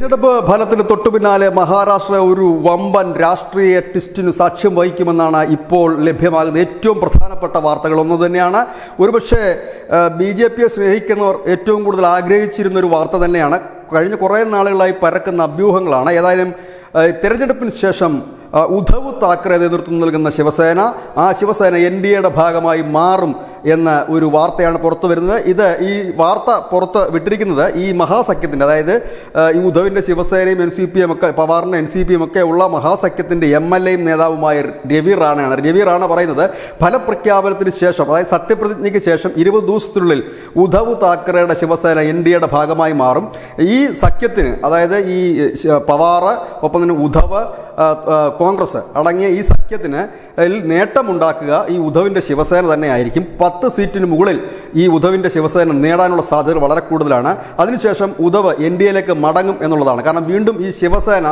തെരഞ്ഞെടുപ്പ് ഫലത്തിന് തൊട്ടു പിന്നാലെ മഹാരാഷ്ട്ര ഒരു വമ്പൻ രാഷ്ട്രീയ ട്വിസ്റ്റിന് സാക്ഷ്യം വഹിക്കുമെന്നാണ് ഇപ്പോൾ ലഭ്യമാകുന്ന ഏറ്റവും പ്രധാനപ്പെട്ട വാർത്തകൾ ഒന്ന് തന്നെയാണ്. ഒരുപക്ഷെ ബി ജെ പിയെ സ്നേഹിക്കുന്നവർ ഏറ്റവും കൂടുതൽ ആഗ്രഹിച്ചിരുന്ന ഒരു വാർത്ത തന്നെയാണ്. കഴിഞ്ഞ കുറേ നാളുകളായി പരക്കുന്ന അഭ്യൂഹങ്ങളാണ്. ഏതായാലും തിരഞ്ഞെടുപ്പിന് ശേഷം ഉദ്ധവ് താക്കറെ നേതൃത്വം നൽകുന്ന ശിവസേന ആ ശിവസേന എൻ ഡി എയുടെ ഭാഗമായി മാറും എന്ന ഒരു വാർത്തയാണ് പുറത്തു വരുന്നത്. ഇത് ഈ വാർത്ത പുറത്ത് വിട്ടിരിക്കുന്നത് ഈ മഹാസഖ്യത്തിന്റെ അതായത് ഈ ഉദ്ധവിന്റെ ശിവസേനയും എൻ സി പി എം ഒക്കെ പവാറിന്റെ എൻ സി പി എം ഒക്കെ ഉള്ള മഹാസഖ്യത്തിന്റെ എം എൽ എയും നേതാവുമായ രവി റാണയാണ്. രവി റാണ പറയുന്നത് ഫലപ്രഖ്യാപനത്തിന് ശേഷം അതായത് സത്യപ്രതിജ്ഞയ്ക്ക് ശേഷം ഇരുപത് ദിവസത്തിനുള്ളിൽ ഉദ്ധവ് താക്കറയുടെ ശിവസേന എൻ ഡി എയുടെ ഭാഗമായി മാറും. ഈ സഖ്യത്തിന് അതായത് ഈ പവാറ് ഒപ്പം തന്നെ ഉദ്ധവ് കോൺഗ്രസ് അടങ്ങിയ ഈ സഖ്യത്തിന് നേട്ടമുണ്ടാക്കുക ഈ ഉദ്ധവിന്റെ ശിവസേന തന്നെ ആയിരിക്കും. പത്ത് സീറ്റിന് മുകളിൽ ഈ ഉദ്ധവിന്റെ ശിവസേന നേടാനുള്ള സാധ്യത വളരെ കൂടുതലാണ്. അതിനുശേഷം ഉദ്ധവ് എൻ ഡി എയിലേക്ക് മടങ്ങും എന്നുള്ളതാണ്. കാരണം വീണ്ടും ഈ ശിവസേന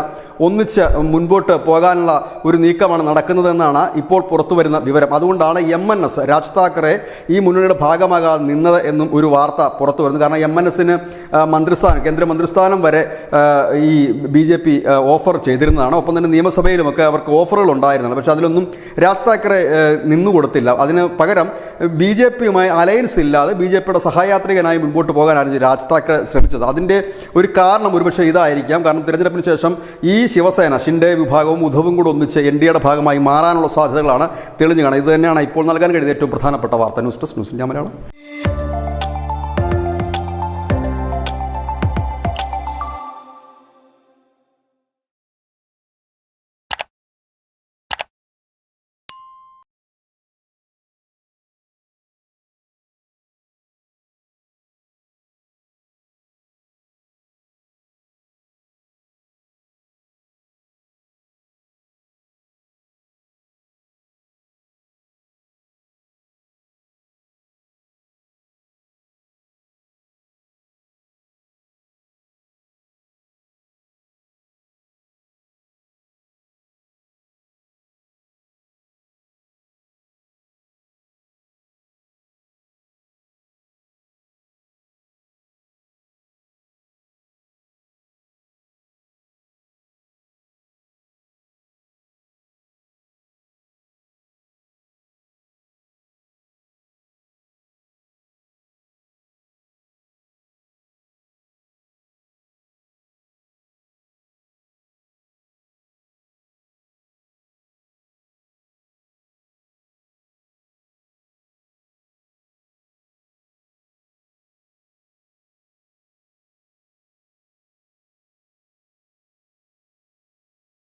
ഒന്നിച്ച് മുൻപോട്ട് പോകാനുള്ള ഒരു നീക്കമാണ് നടക്കുന്നതെന്നാണ് ഇപ്പോൾ പുറത്തു വരുന്ന വിവരം. അതുകൊണ്ടാണ് M N S Raj Thackeray ഈ മുന്നണിയുടെ ഭാഗമാകാതെ നിന്നത് എന്നും ഒരു വാർത്ത പുറത്തു വരുന്നു കാരണം എം എൻ എസിന് മന്ത്രിസ്ഥാനം കേന്ദ്രമന്ത്രിസ്ഥാനം വരെ ഈ ബി ജെ പി ഓഫർ ചെയ്തിരുന്നതാണ്. ഒപ്പം തന്നെ നിയമസഭയിലുമൊക്കെ അവർക്ക് ഓഫറുകൾ ഉണ്ടായിരുന്നതാണ് പക്ഷേ അതിലൊന്നും രാജ് താക്കറെ നിന്നുകൊടുത്തില്ല നിന്നു കൊടുത്തില്ല. അതിന് പകരം ബി ജെ പിയുമായി അലയൻസ് ഇല്ലാതെ ബി ജെ പിയുടെ സഹായാത്രികനായി മുൻപോട്ട് പോകാനാണ് രാജ് താക്കറെ ശ്രമിച്ചത്. അതിന്റെ ഒരു കാരണം ഒരുപക്ഷെ ഇതായിരിക്കാം. കാരണം തിരഞ്ഞെടുപ്പിന് ശേഷം ഈ ശിവസേന ഷിൻഡെ വിഭാഗവും ഉദ്ധവും കൂടെ ഒന്നിച്ച് എൻ ഡി എയുടെ ഭാഗമായി മാറാനുള്ള സാധ്യതകളാണ് തെളിഞ്ഞു കാണുന്നത്. ഇത് തന്നെയാണ് ഇപ്പോൾ നൽകാൻ കഴിയുന്ന ഏറ്റവും പ്രധാനപ്പെട്ട വാർത്ത. News desk news India Malayalam.